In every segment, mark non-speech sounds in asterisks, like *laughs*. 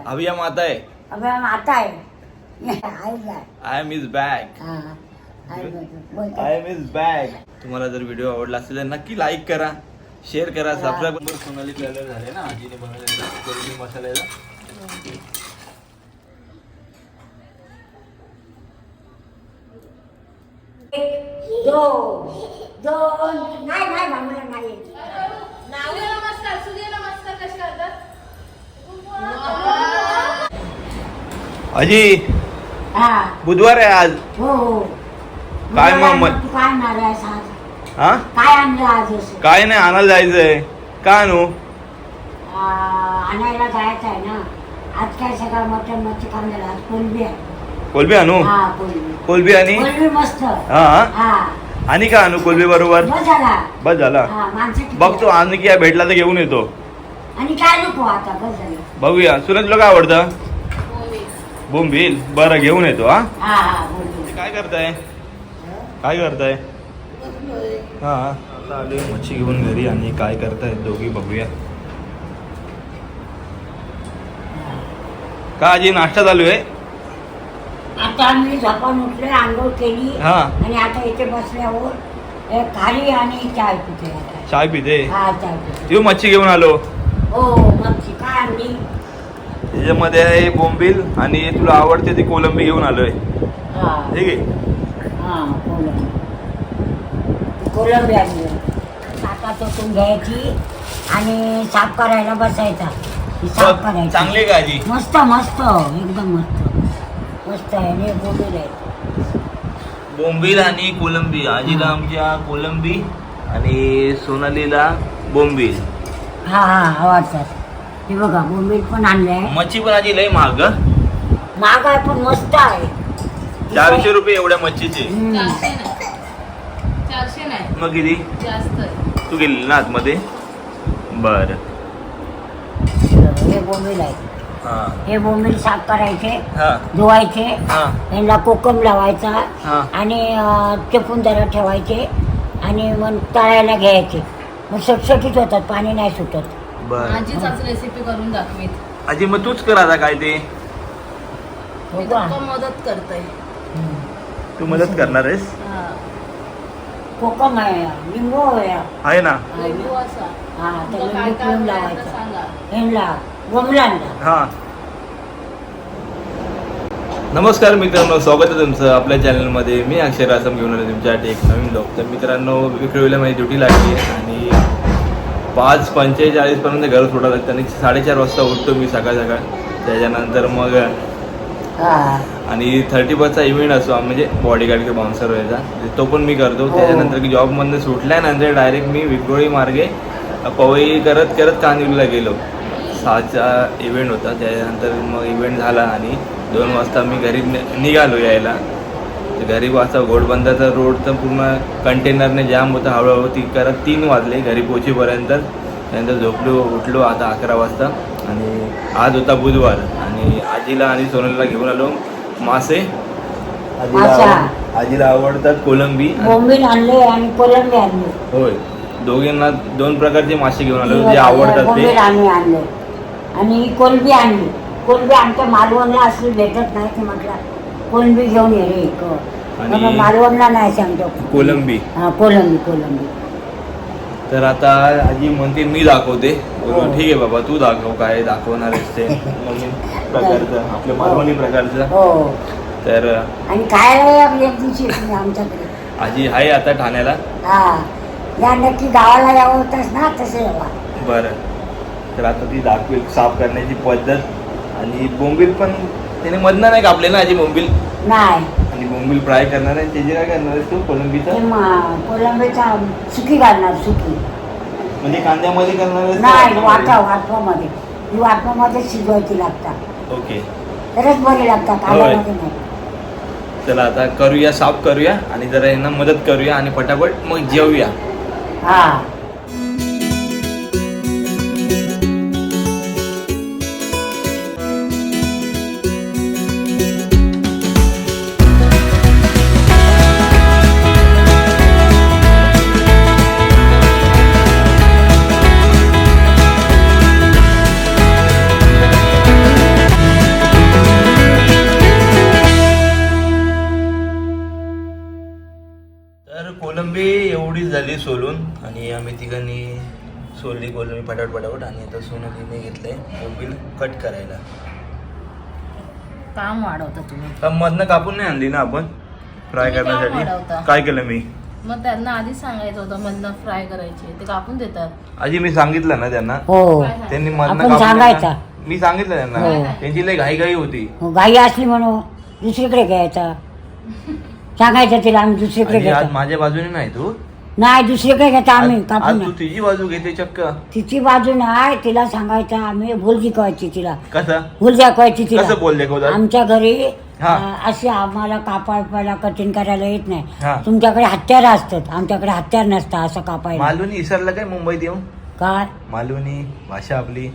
काय अभी हम आता है अबे हम आता है आई आय एम इज बॅक हा आई बोल, बोल आय. एम इज बॅक तुम्हाला जर व्हिडिओ आवडला असेल तर नक्की लाईक करा शेअर करा सबस्क्राईब करा. सोनाली कलर झाले ना आजीने बनवलेला एक, दोन दोन. नाही नाही भांडण नाही. कसे करतात हा. बुधवार आहे आज. हो हो. काय मग मग? तू काय आणणार आहेस आज? हा? काय आणलं आज असं? काय नाही आणायला जायचंय. का आणू? आ, आणायला जायचं आहे ना. आज काय सगळं मटन मच्छी खाऊन झालं आज कोलबी आहे. कोलबी आणू? हा कोलबी. कोलबी आणि? कोलबी मस्त. हा हा? आणि का आणू कोलबी बरोबर? बस झाला. बस झाला. हा माणसं किती बघतो? आणखी या भेटला तर घेऊन येतो. आणि काय नको आता बघूया. सुरेश तुला काय आवडतं? बोंबील. बरं घेऊन येतो हा? हा हा काय करताय? काय करताय? हा. आता मच्छी घेऊन घरी आणि काय करताय दोघी बघूया. का आजी नाश्ता चालू आहे? आता मी झोपान उठले आंघोळ केली. हा. आणि आता इथे बसल्यावर खारी आणि चाय पिते आता. चाय पिते? हा चाय पिते. तू मच्छी घेऊन आलो. हो त्याच्यामध्ये आहे बोंबील आणि तुला आवडते ती कोलंबी घेऊन आलोय. हा. ठीक आहे? हा कोलंबी. आणली. ताटात ओतून घ्यायची आणि साफ करायला बसायचा. ती साफ करायची. चांगली आहे का आजी मस्त मस्त एकदम मस्त. मस्त आहे आणि बोलून आहे. बोंबील आणि कोलंबी. आजीला आमच्या कोलंबी आणि सोनालीला बोंबील. हा हा हे बघा बोंबील पण आणले आहे मच्छी पण आजी लय महाग हं. महाग आहे पण मस्त आहे. चारशे रुपये एवढ्या मच्छीचे. हम्म. चारशे नाही. चारशे नाही. मग किती? जास्त आहे. तू गेली ना आतमध्ये? बर. हे बोंबील आहे. हा. हे बोंबील साफ करायचे हा. धुवायचे हा. यांना कोकम लावायचा हा. आणि अं, चेपून जरा ठेवायचे आणि मग तळायला घ्यायचे. मग सटसटीत होतात पाणी नाही सुटत. बर. माझीच आज रेसिपी करून दाखवीत. आजी मग तूच कर आता काय ते. हो मी का? तुमका मदत करते. हम्म. तू मदत करणार आहेस? हा. कोकम आहे लिंबू आहे. आहे ना? लिंबू असा. हा तुमका त्याला काय लिंबू काय पिळून बोलायचं लावायचा. सांगा. ह्यांना बोंबलांना हा. नमस्कार मित्रांनो स्वागत आहे तुमचं आपल्या चॅनलमध्ये मी अक्षर आसम घेऊन आलो तुमच्यासाठी एक नवीन ब्लॉग तर मित्रांनो विक्रोळीला माझी ड्युटी लागली आहे आणि पाच पंचेचाळीसपर्यंत घर सोडावं लागतं. आणि साडेचार वाजता उठतो मी सकाळ सकाळ. त्याच्यानंतर मग आणि थर्टी बसचा इव्हेंट असतो. म्हणजे बॉडीगार्ड किंवा बाउन्सर व्हायचा. तो पण मी करतो. हो. त्याच्यानंतर की जॉबमधनं सुटल्यानंतर डायरेक्ट मी विक्रोळी मार्गे पवई करत करत कांदिवलीला गेलो. सहाचा इव्हेंट होता. त्याच्यानंतर मग इव्हेंट झाला आणि दोन वाजता मी घरी निघालो यायला. घरी वाजता घोडबंदाचा रोड तर पूर्ण कंटेनरने जाम होता हळूहळू ती करत तीन वाजले घरी पोचेपर्यंत त्यानंतर झोपलो उठलो आता अकरा वाजता. आणि आज होता बुधवार. आणि आजीला आणि सोनलला घेऊन आलो मासे. आजीला आजीला आवडतात कोलंबी. आणले आणि कोलंबी आणले. होय. दोघींना दोन प्रकारचे मासे घेऊन आलो. जे आवडतात ते. आणले. आणि कोलंबी आणली. कोलंबी आमच्या मालवणला असली भेटत नाही म्हटलं. कोलंबी घेऊन ये रे एक आणि- मग मालवणला नाही सांगतो. कोलंबी. हा कोलंबी कोलंबी. तर आता आजी म्हणते मी दाखवते. बोललो, हो. ठीक आहे बाबा तू दाखव काय दाखवणार आहेस ते. *laughs* नवीन प्रकारचं आपल्या मालवणी प्रकारचं. हो. तर आणि खायला या एक दिवशी तुम्ही आमच्याकडे? आजी आहे आता ठाण्याला. हा. या नक्की गावाला यावं होतच ना तसे यावा. बरं. तर आता ती दाखवेल साफ करण्याची पद्धत. आणि बोंबील पण त्याने मधनं नाही कापले ना आजी बोंबील. नाही. आणि बोंबील फ्राय करणार आहे त्याची काय करणार आहेस तू ते कोलंबीचं म- कोलंबीचा सुकी घालणार सुकी. म्हणजे कांद्यामध्ये करणार आहेस का नाही वाटा वाटामध्ये? वाटवामध्ये ही वाटवामध्ये शिजवायची लागतात. ओके. तरच बरे लागतात होय. आल्यामध्ये नाही. चला आता करूया साफ करूया आणि जरा यांना मदत करूया आणि पटापट मग जेवूया. हा. सोलून आणि आम्ही तिघांनी सोलली कोलमी पटापट पटापट आणि आता सोनालीने घेतलंय. मोबाईल कट करायला. काम वाढवता तुम्ही. तर मधनं कापून नाही आणली ना आपण? फ्राय तुम्ही काम करण्यासाठी. काय केलं मी? मग त्यांना आधी सांगायचं होतं मधनं फ्राय करायचे ते कापून देतात. आजी मी सांगितलं ना त्यांना. हो? त्यांनी मधनं आपण कापून सांगायचं. मी सांगितलं त्यांना. हो. त्यांची लई घाई घाई होती. हो, गाई असली म्हणून दुसरीकडे घ्यायचा. सांगायचं तिला आम्ही दुसरीकडे आणि आज घ्यायचा माझ्या बाजूने नाही तू. नाही दुसरीकडे घ्यायचा आम्ही? आज- कापून आज तू नाही. तिची बाजू घेते चक्क. तिची बाजू नाही तिला सांगायचं आम्ही भूल शिकवायची तिला. कसं? भूल दाखवायची तिला. कसं बोल दाखवतात? आमच्या घरी हा. अं, अशी आम्हाला कापायला कठीण करायला येत हा. नाही तुमच्याकडे हत्यार असतात. आमच्याकडे हत्यार नसतं असं कापायला. मालवणी इसरलं काय मुंबईत येऊन काय? मालवणी भाषा आपली.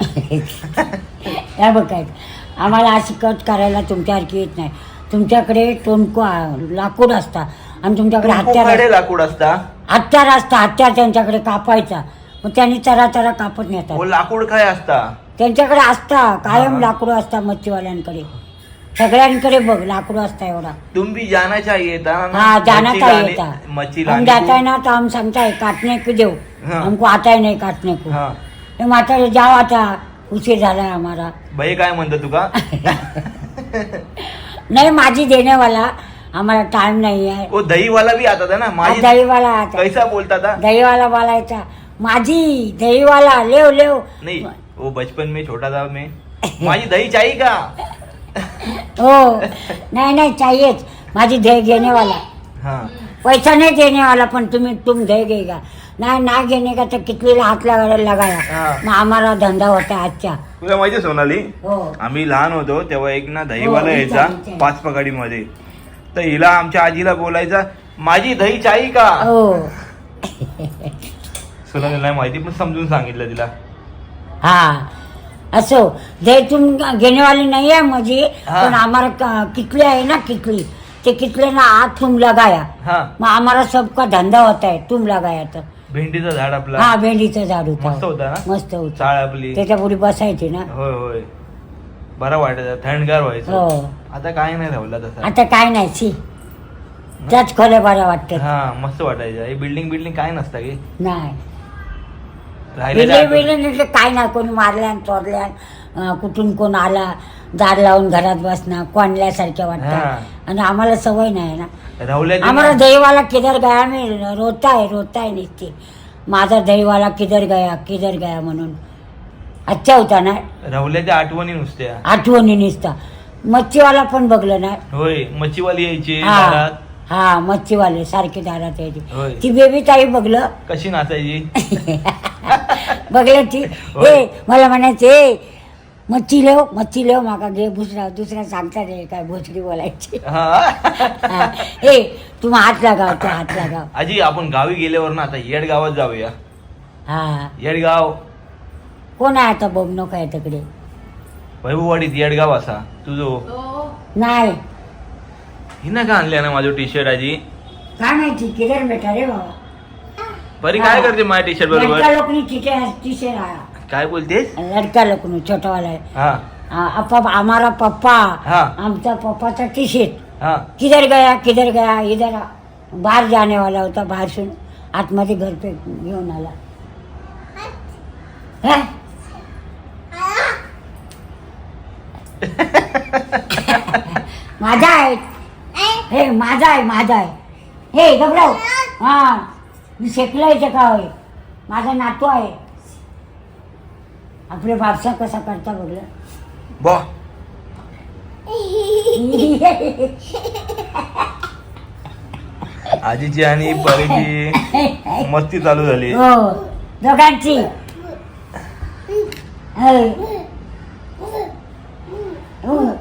*laughs* या बघायचं आम्हाला अशी कट करायला तुमच्यासारखी येत नाही. तुमच्याकडे टोनको आ- लाकूड असता आणि तुमच्याकडे हत्यार. लाकूड असता. हत्यार असतं हत्यार त्यांच्याकडे कापायचा. मग त्यांनी चरा चरा कापत नेतात. लाकूड काय असता? त्यांच्याकडे असता कायम. लाकूड असता मच्छीवाल्यांकडे. सगळ्यांकडे बघ लाकूड असता एवढा. तुम भी जाना चाहिए था ना? हाँ जाना मच्छी चाहिए लाने- था मच्छी हम लाने जाता है को- ना तो हम समझता है काटने को दो हाँ। हमको आता ही नहीं काटने को हा तो माता रे जाओ आता उशीर झाला है हमारा बाई काय म्हणतो तुका *laughs* नहीं माझी देने वाला हमारा टाइम नहीं है ओ दही वाला भी आता था ना? माझी दही वाला आता. कैसा बोलता था? दही वाला बोलायचा. माझी दही वाला लेव लेव. नहीं वो बचपन में छोटा था मैं. माझी दही चाहिए का? हो. नहीं नहीं चाहिएच. माझी दही घेने वाला हाँ. पैसा नहीं देने वाला पण तुम्ही तुम दही घेगा. नाही ना घेणे का तर कितलीला हात लगायला लगाया. हा. मग आम्हाला धंदा होता आजच्या. तुला माहिती सोनाली? हो. आम्ही लहान होतो तेव्हा एक ना हो, दहीवाला विचार, यायचा विचार. पाच पगाडी मध्ये तर हिला आमच्या आजीला बोलायचा माझी दही चाहिए का? हो. नाही माहिती पण समजून सांगितलं तिला. हा. असो दही तुम घेने वाली नहीं है मुझे हा. पण हमारा क- कितले आहे ना कितली ते कितले ना हाथ तुम लगाया हा. मग हमारा सबका धंदा होता है तुम लगाया तर भेंडीचं झाड आपला. हा भेंडीचं झाड होता. मस्त होता ना? मस्त होता. चाळ आपली. त्याच्या पुढे बसायची ना. होय होय. बरं वाटायचं थंडगार व्हायचं. हो. आता काय नाही राहिला तसा. आता काय नाही शी. त्याच खोल्या बऱ्या वाटतात. हा मस्त वाटायचं. हे बिल्डिंग बिल्डिंग काय नसतं की. नाही. राहिलेल्या बिल्डिंग बिल्डिंग इथलं काय नाही कोणी मारल्यान चोरल्यान अं, कुठून कोण आला दार लावून घरात बसणं कोंडल्यासारख्या हा. वाटतात आणि आम्हाला सवय नाही ना. ना- दहीवाला किधर गया मी रोता है रोता है नुसती. माझा दहीवाला किधर गया किधर गया म्हणून. अच्छा होता ना? राहुल्याच्या आठवणी नुसत्या. आठवणी निसता. मच्छीवाला पण बघलं ना. होय मच्छीवाली यायची हा दारात? हा मच्छीवाले सारखे दारात यायचे. ती बेबी ताई बघलं. कशी नाचायची? *laughs* बघलं ती. होय. ए मला म्हणायचे ए मच्छी लेव मच्छी लेव माका घे दुसरा दुसरा सांगता रे काय भोसडी बोलायची. *laughs* हा. हा. तुम्ही हात लागाव तू हात लागाव आजी आपण गावी गेल्यावर ना आता येड गावात जाऊया. हा. येडगाव. कोण आहे आता बोमनो काय तिकडे. वैभववाडीत येडगाव असा. तुझो? तो. नाही. हिनं का आणल्या ना माझं टी शर्ट आजी काय माहिती किधर बेटा रे बाबा परी काय करते माझ्या टी शर्ट लडका बरोबर लोकनी राहा काय बोलतेस? लडका लोकनी छोटावाला आहे. हा. आ, हमारा पप्पा. हा. आमचा पप्पाचा टी शर्ट हा. किधर गया किधर गया? इधर बाहर जाने वाला होता बाहेर सुन आतमध्ये घर पे घेऊन आला. हा? माझा आहे हे माझा आहे माझा आहे हे घबराव. हा मी शेकला याच्या का होय? माझा नातू आहे. आपले बापसा कसा करता बघलं बा. *laughs* आजीची आणि परीची मस्ती चालू झाली. हो दोघांची. *laughs* हो.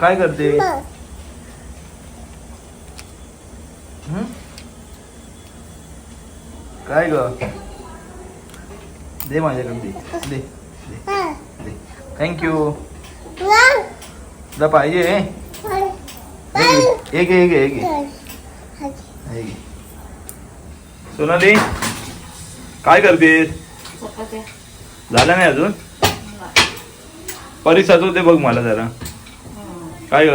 काय करते? हं? काय ग? दे माझ्याकडे दे. दे दे दे. थँक्यू तुला? पाहिजे हे? घे, हे घे हे घे हे घे. हे. घे. सोनाली काय करतेस? झालं नाही अजून? परी सजवते बघ मला जरा. काय ग?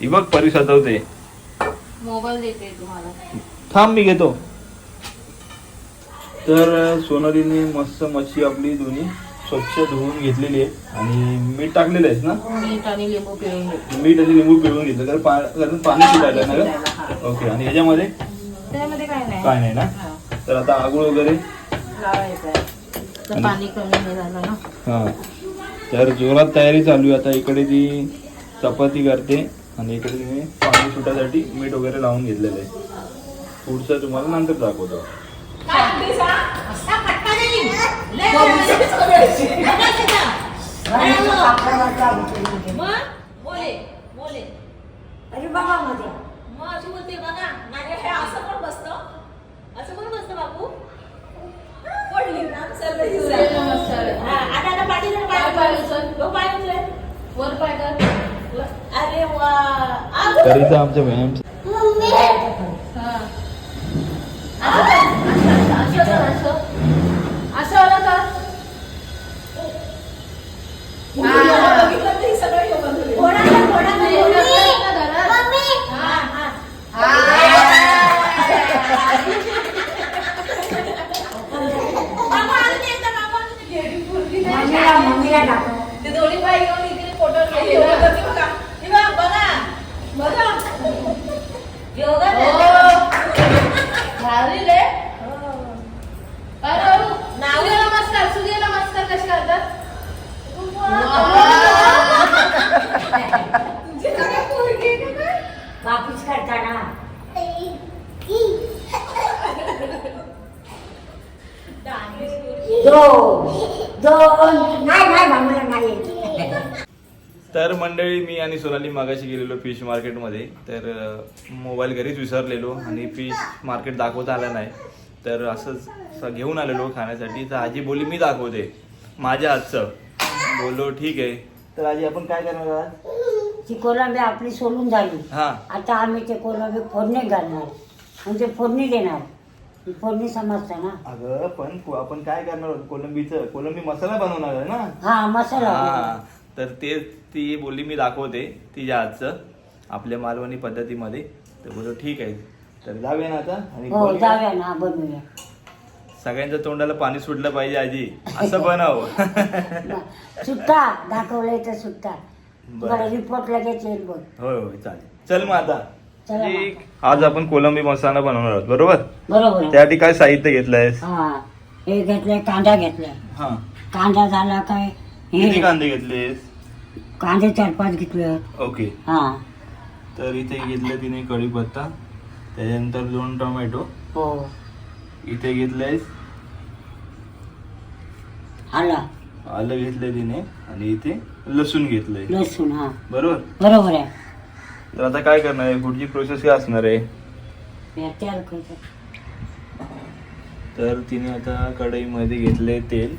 ही. बघ परी सजवते मोबाईल देते तुम्हाला. थांब मी घेतो. तर सोनालीने मस्त मच्छी आपली दोन्ही स्वच्छ धुवून घेतलेली आहे. आणि मीठ टाकलेलं आहेस ना? मीठ आणि लिंबू पिळून घेते. मीठ आणि लिंबू पिळून घेतलं. तर पा- कारण पाणी सुटायला ना? ग ओके आणि ह्याच्यामध्ये? त्यामध्ये काय नाही. काय नाही ना? तर आता आगुळ वगैरे? लावायचं आहे. तर पाणी कमी नाही झालं ना? हा. तर जोरात तयारी चालू आहे. आता इकडे ती चपाती करते आणि इकडे तिने पाणी सुटासाठी मीठ वगैरे लावून घेतलेलं आहे पुढचं तुम्हाला नंतर दाखवतो बोले बोले अरे बाबा मध्ये मग अशी बोलते बघा नाही हे असं पण बसतं असं पण बसतं बापू पडली ना. हा, आता पाठी पाय पाय पाय उचल. उचल. तो पाय उचल. वर पाय कर अरे वा. हा. असं कर, असं. असं आलं का? हा ते सगळं योगा झाले. घोडा कर, घोडा कर, हे घोडा कर. करताय ना घरात? हा, हा. बाबा, अजून एकदा बाबा, अजून एक घे. पोरगी नाही. मम्मीला मम्मीला दाखव ते दोन्ही पाय घेऊन इकडे फोटो योगा करते बघा हे बघा बघा बघा योगा हो. भारी रे काय राहू? नाव- सूर्य नमस्कार सूर्य नमस्कार कसे करतात तुमची सगळ्या पोरगी आहे का काय? वापिस करताना डान्स पोरगी. दोन दोन नाही नाही मम्मीला नाही तर मंडळी मी आणि सोनाली मागाशी गेलेलो फिश मार्केटमध्ये तर मोबाईल घरीच विसरलेलो आणि फिश मार्केट दाखवता आलं नाही. तर असंच घेऊन आलेलो खाण्यासाठी. तर आजी बोलली मी दाखवते माझ्या हातचं. बोललो ठीक आहे. तर आजी आपण काय करणार आज? ती कोलंबी आपली सोलून झाली. हां. आता आम्ही ते कोलंबी फोडणी घालणार. म्हणजे फोडणी देणार. ती फोडणी समजतं ना. अगं पण को- आपण काय करणार? आहोत कोलंबीचं कोलंबी मसाला बनवणार आहे ना? हा मसाला. हा. तर ते ती बोलली मी दाखवते तिच्या हातचं आपल्या मालवणी पद्धतीमध्ये. तर बोललो ठीक आहे. तर जाऊया ना आता आणि हो बोलूया. जाऊया ना बनवूया सगळ्यांच्या तोंडाला पाणी सुटलं पाहिजे आजी. असं बनव सुट्टा दाखवलंय तर सुट्टा. तुम्हाला रिपोर्ट लगेच येईल बघ होय होय चालेल. चल मग आता. चला मग. ठीक. आज आपण कोलंबी मसाला बनवणार आहोत बरोबर? बरोबर. आहे. त्यासाठी काय साहित्य घेतलंयस? हा हे घेतलंय कांदा घेतलाय. हा. कांदा झाला काय? किती कांदे घेतलेस? कांदे चार पाच घेतले. ओके. हा. तर इथे घेतलं तिने कढीपत्ता त्याच्यानंतर दोन टोमॅटो. हो. इथे घेतलंयस आला. आलं घेतलंय तिने आणि इथे लसूण घेतलंय. लसूण हा. बरोबर? बरोबर आहे. तर आता काय करणार आहे? पुढची प्रोसेस काय असणार आहे. करतो तर तिने आता कढईमध्ये घेतले तेल.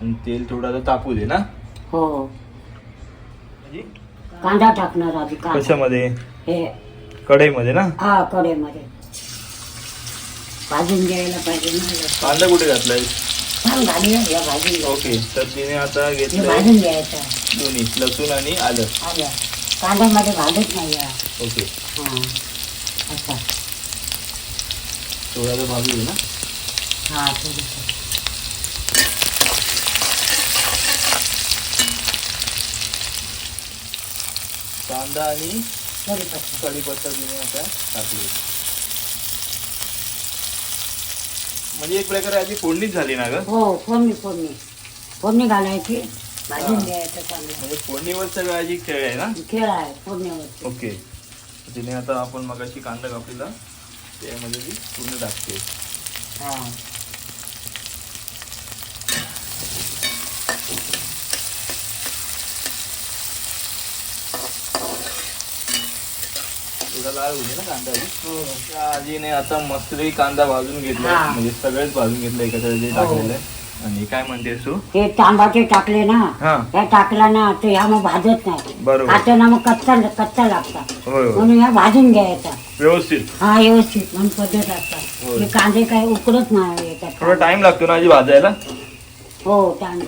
आणि तेल थोडं आता तापू दे ना. हो. कांदा टाकणार आधी कांदा. कशामध्ये? हे. कढईमध्ये ना? हा कढईमध्ये. भाजून घ्यायला पाहिजे ना. कांदा कुठे घातलाय? छान घाली या भाजून घ्या. ओके तर तिने आता हे घेतलंय भाजून घ्यायचं. दोन्ही लसूण आणि आलं. आलं. कांद्यामध्ये भाजत नाही ओके. हा थोडा भाजू दे ना. हा थोडंसं. कांदा आणि कढीपत्ता तिने आता टाकले म्हणजे एक प्रकारे आधी फोडणीच झाली ना ग? हो फोडणी फोडणी. फोडणी घालायची भाजून. घ्यायचं चांगलं. म्हणजे फोडणीवर सगळं आधी खेळ आहे ना? खेळ आहे फोडणीवर ओके. तिने आता आपण मगाशी कांदा कापलेला त्यामध्ये ती पूर्ण टाकते. हा. थोडा लाल होते ना कांदा. त्या आजीने आता मस्त कांदा भाजून घेतला हा. म्हणजे सगळेच भाजून घेतलं एकत्र जे हो. टाकलेलं आहे. आणि काय म्हणतेस तू हे तांबाटे टाकले ना हा. ह्या टाकला ना तर ह्या मग भाजत नाही. बरोबर. खाताना मग कच्चा कच्चा लागतात. होय होय. म्हणून ह्या भाजून घ्यायचा. व्यवस्थित. हा व्यवस्थित. म्हणून पद्धत असतात. होय. हे कांदे काय उकडत नाही थोडा याच्यात टाइम लागतो ना आजी भाजायला? हो टाइम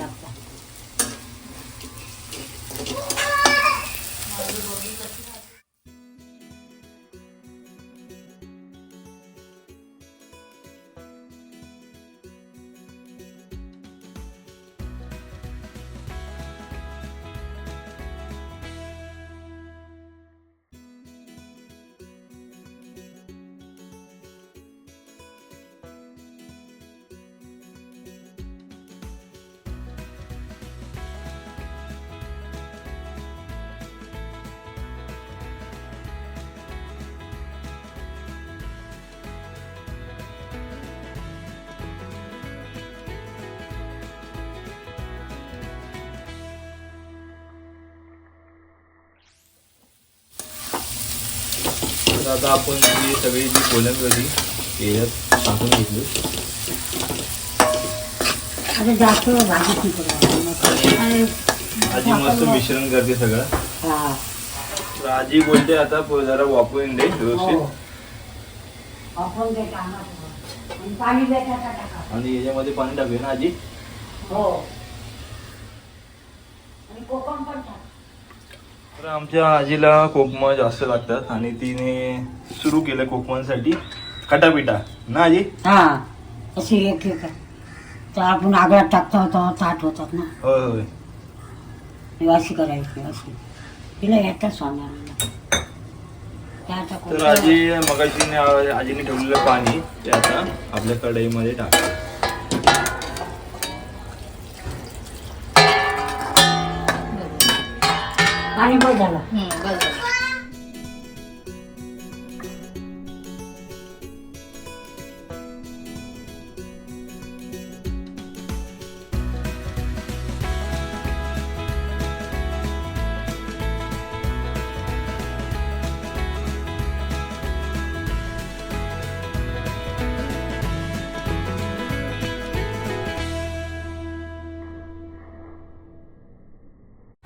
आता आपण जी सगळी जी कोलंबी होती ती याच्यात टाकून घेतली. जास्त आजी मस्त मिश्रण करते सगळं. हा. तर आजी बोलते आता जरा वापरून दे हो. व्यवस्थित टाकायचं. आणि याच्यामध्ये पाणी टाकूया ना आजी? हो. आणि कोकम पण टाक. तर आमच्या आजीला कोकम जास्त लागतात आणि तिने सुरू केलं कोकमांसाठी खटापिटा ना आजी? हा अशी एक एक तर आपण आगळात टाकता होता ताट होतात ना. होय होय. ही अशी करायची अशी. तिला येतात टाकून तर आजी मगाशी आजीने ठेवलेलं पाणी ते आता आपल्या कढईमध्ये टाक पाणी बघ झालं हम्म, बस झालं.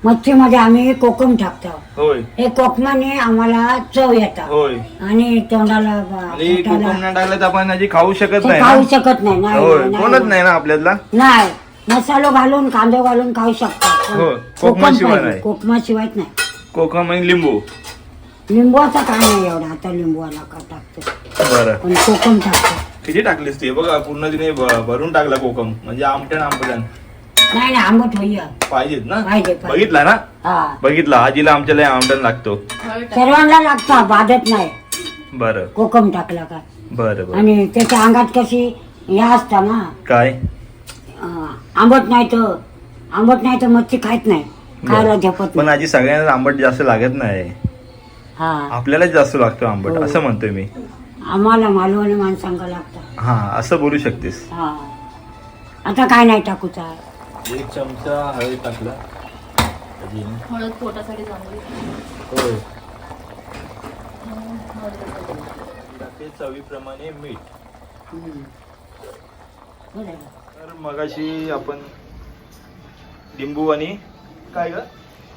मच्छीमध्ये आम्ही कोकम टाकतो. होय. हे कोकमाने आम्हाला चव येतात होय. आणि तोंडाला ब- आणि पोटाला- कोकम नाही टाकलं तर आपण आजी खाऊ शकत ते नाही खाऊ ना शकत नाही. नाही, होय. नाही, कोणच नाही. नाही ना आपल्यातला? नाही. मसालो घालून कांदो घालून खाऊ शकतात हो, कोकम कोकमाशिवाय पाहिजे, नाही. कोकमाशिवायच नाही. कोकम आणि लिंबू. लिंबूचा काय नाही एवढा. आता लिंबूवाला का टाकतो. बरं. पण कोकम टाकतो. किती टाकलीस ते? बघा पूर्ण तिने भ- भरून टाकला कोकम. म्हणजे आमटण आंबटण नाही नाही आंबट पाहिजेत ना? पाहिजे, पाहिजे. बघितला ना? हा. बघितला आजीला आमच्याला आमटण लागतो. सर्वांना लागता बाधत नाही. बरं. कोकम टाकला का? बरं बरं. आणि त्याच्या अंगात कशी हे असता ना? काय? अं, आंबट नाही तर आंबट नाही तर मच्छी खायत नाही. खायला झपत पण नाही आजी सगळ्यांना आंबट जास्त लागत नाही. हा. आपल्यालाच जास्त लागतो आंबट हो. असं म्हणतोय मी. आम्हाला मालवणी माणसांना लागतात हा असं बोलू शकतेस. हा. आता काय नाही टाकूचा. एक चमचा हळद टाकला. आजीने. हळद पोटासाठी चांगली. होय. टाकते चवीप्रमाणे मीठ. तर मगाशी आपण लिंबू आणि काय ग?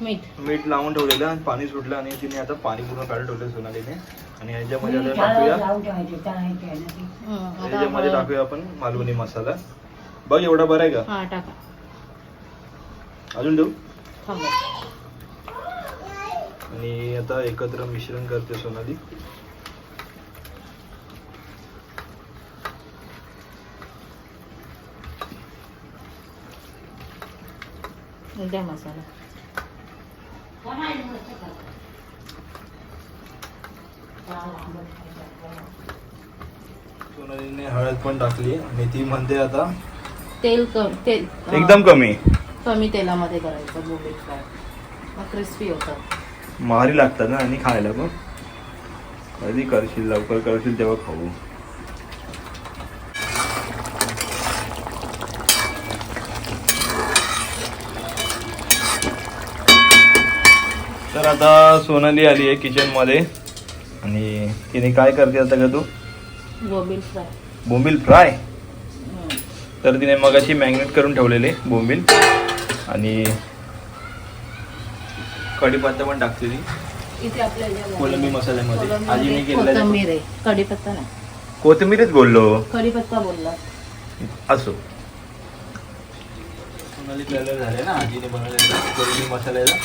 मीठ. मीठ लावून ठेवलेलं आणि पाणी सुटलं आणि तिने आता पाणी पूर्ण काढून ठेवलं सोनालीने. आणि ह्याच्यामध्ये आता टाकूया. ह्याच्यामध्ये आपण- टाकूया आपण मालवणी मसाला. बघ एवढा बरा आहे का? हा टाका. अजून देऊ? आणि आता एकत्र मिश्रण करते सोनाली. द्या मसाला. सोनालीने हळद पण टाकली आणि ती म्हणते आता तेल कमी तेल एकदम कमी. कमी तेलामध्ये करायचं बोबी फ्राय. मग क्रिस्पी होतं. मारी लागतात ना आणि खायला पण. कधी करशील लवकर करशील तेव्हा खाऊ. तर आता सोनाली आली आहे किचनमध्ये आणि तिने काय करते आता का तू? बोबील फ्राय. बोंबील फ्राय. तर तिने मगाशी मॅग्नेट करून ठेवलेले बोंबील. आणि कढीपत्ता पण टाकते ती. इथे आपल्या ह्याच्यामध्ये- कोलंबी मसाल्यामध्ये. आजीने केलेला कढीपत्ता नाही. कोथिंबीरच बोललो. कढीपत्ता बोलला. असो. सोनाली कलर झाले ना आजीने बनवलेला कोथिंबीर मसाल्याचा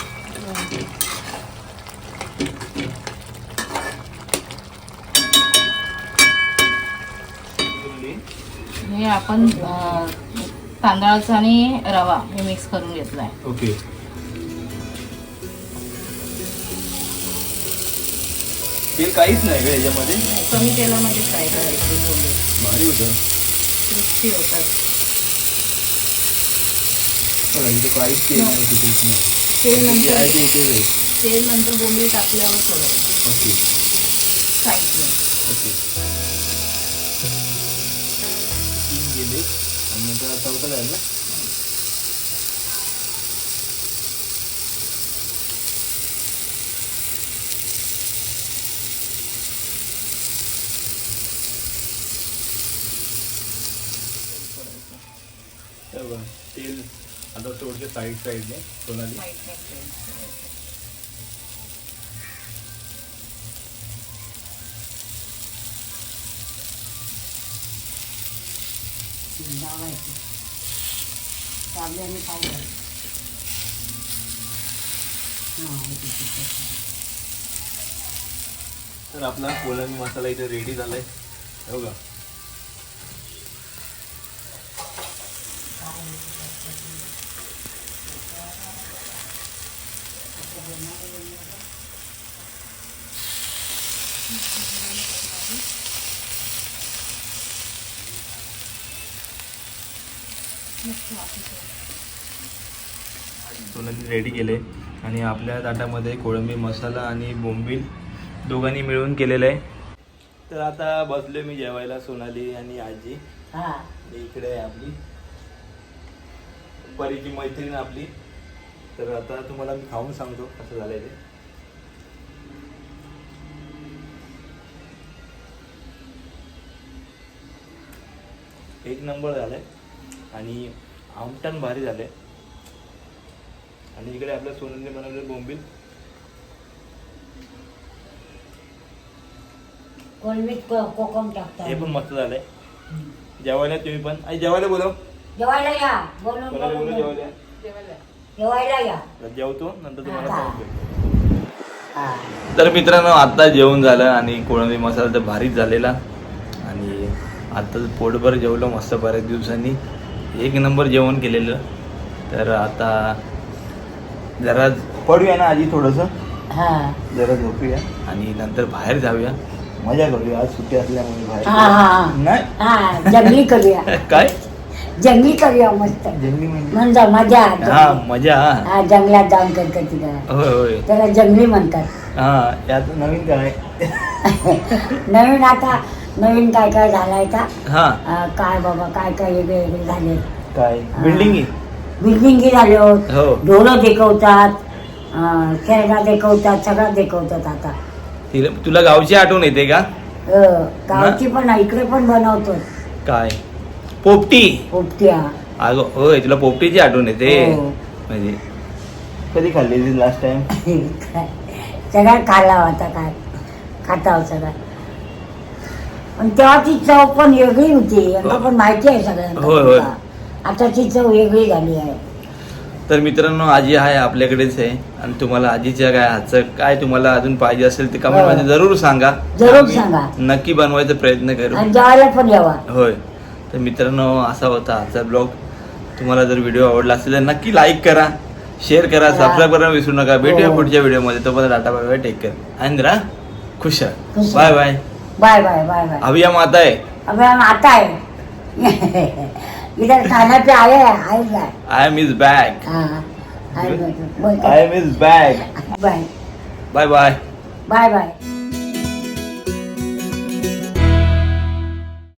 हे आपण तांदळाचा आणि रवा हे मिक्स करून घेतलाय. ओके. तेल काहीच नाही का याच्यामध्ये? कमी तेलामध्ये फ्राय करायचे भारी होतं. क्रिस्पी होतात. बघा, इथे काहीच तेल नाही. कुठेच नाही. तेल जे नंतर आहे ते इथेच आहे. तेल नंतर बोंबील टाकल्यावर सोडायचं ओके. ओके. तीन गेले. आणि आता चौथा जाईल ना हे बघा, तेल आता सोडते साईड साईडने सोनाली साईडने ठेवायचं. लावायचं तांब्याने हां तर आपला कोलमी मसाला इथे रेडी झालाय हो का सोनाली रेडी केले. आणि आपल्या ताटामध्ये कोळंबी मसाला आणि बोंबील दोघांनी मिळून केलेलं आहे. तर आता बसलोय मी जेवायला सोनाली आणि आजी. हां. इकडे आहे आपली. परीची मैत्रीण आपली. तर आता तुम्हाला मी खाऊन सांगतो कसं झालंय ते. एक नंबर झालाय. आणि आमटण भारी झालंय. आणि इकडे आपल्या सोनूने बनवले बोंबील. कोलमीत हे पण मस्त झालंय. जेवायला तुम्ही पण. आई जेवायला बोलव. जेवायला या. बोलून कोणाला बोलव बोलून. जेवायला. जेवायला या. तर जेवतो नंतर तुम्हाला हा. सांगतो. तर मित्रांनो आता जेवण झालं आणि कोळंबी मसाला तर भारीच झालेला. आणि आता पोटभर जेवलो मस्त बऱ्याच दिवसांनी. एक नंबर जेवण केलेलं. तर आता जरा पडूया ना आधी थोडंसं. हां. जरा झोपूया. आणि नंतर बाहेर जाऊया. मजा करूया. आज सुट्टी असल्यामुळे बाहेर हा, हा, हा. नाही? हां जंगली करूया. *laughs* काय? जंगली करूया मस्त. जंगली म्हणजे? म्हणजे मजा हा जंगली. मजा. हा हा जंगलात जाऊन करकती करा होय होय. त्याला जंगली म्हणतात. हा यात नवीन काय? *laughs* नवीन आता नवीन काय काय झालाय का हा. अं, काय बाबा काय काय वेगळे वेगळे झाले काय? बिल्डिंग बिल्डिंगी झाले हो. ढोलं देखवतात अं, खेळणा देखवतात सगळं देखवतात आता. तिला तुला गावची आठवण येते का? अं, गावची पण आहे, इकडे पण बनवतो काय? पोपटी. पोपट्या अगं होय तुला पोपटीची आठवण येते. हो. म्हणजे कधी खाल्ली लास्ट टाइम सगळा खाल्ला होता काय खाता सगळा. पण तेव्हाची चव पण वेगळी होती यांना पण माहिती आहे सगळ्यांना. होय, आताची चव वेगळी झाली आहे. तर मित्रांनो आजी आहे आपल्याकडेच आहे. आणि तुम्हाला आजीच्या काय हातचं काय तुम्हाला अजून पाहिजे असेल ते कमेंटमध्ये जरूर सांगा. जरूर आम्ही सांगा. नक्की बनवायचा प्रयत्न करू. आणि जेवायला पण यावा होय. तर मित्रांनो असा होता आजचा ब्लॉग तुम्हाला जर व्हिडिओ आवडला असेल तर नक्की लाईक करा शेअर करा हा. सबस्क्राईब करायला विसरू नका. भेटूया हो. पुढच्या व्हिडिओमध्ये तोपर्यंत tata bye bye take care आणि राहा खुश राहा. खुश बाय राहा. Bye bye bye bye bye अभी हम आता है अब हम आता है इधर खाना पे आए आय एम इज बॅक हाँ am is back bye bye. Bye bye